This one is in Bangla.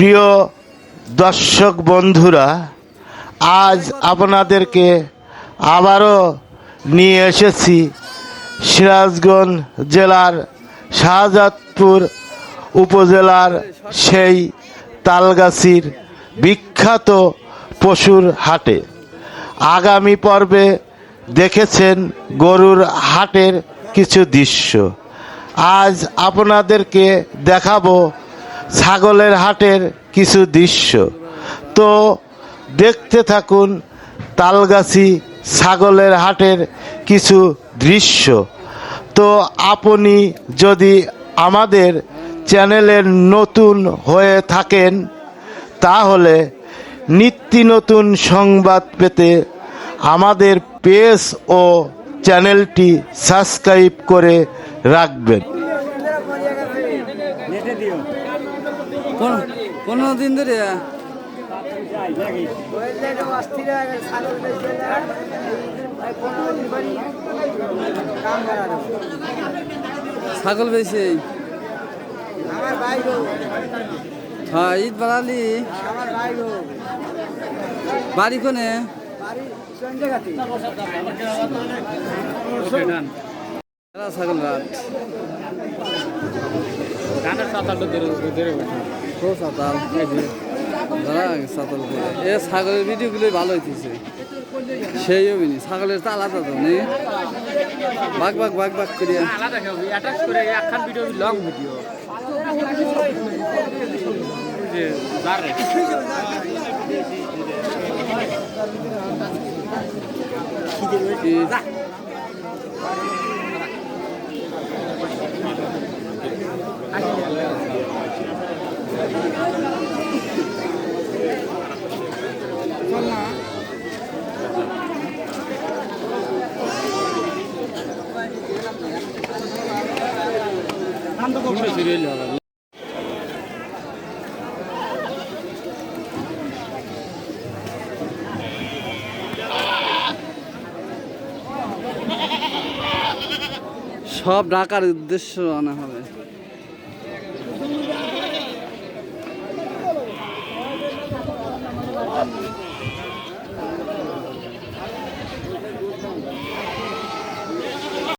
প্রিয় দর্শক বন্ধুরা, আজ আপনাদেরকে আবারও নিয়ে এসেছি সিরাজগঞ্জ জেলার শাহজাদপুর উপজেলার সেই তালগাছির বিখ্যাত পশুর হাটে। আগামী পর্বে দেখেছেন গরুর হাটের কিছু দৃশ্য। আজ আপনাদেরকে দেখাবো ছাগলের হাটের কিছু দৃশ্য। তো দেখতে থাকুন তালগাছি ছাগলের হাটের কিছু দৃশ্য। তো আপনি যদি আমাদের চ্যানেলের নতুন হয়ে থাকেন, তাহলে নিত্য নতুন সংবাদ পেতে আমাদের পেজ ও চ্যানেলটি সাবস্ক্রাইব করে রাখবেন। কোন কোন দিন ধরে? ছাগল বেশি? হ্যাঁ ঈদ বাড়ালি বাড়ি কোনে? এ ছাগলের ভিডিওগুলো ভালো হইতেছে। সেই অভিনি ছাগলের তো আলাদা তো নেই। বাঘ বাঘ বাঘ বাঘ করিয়া। লং ভিডিও সব ডাকার উদ্দেশ্য আনা হবে।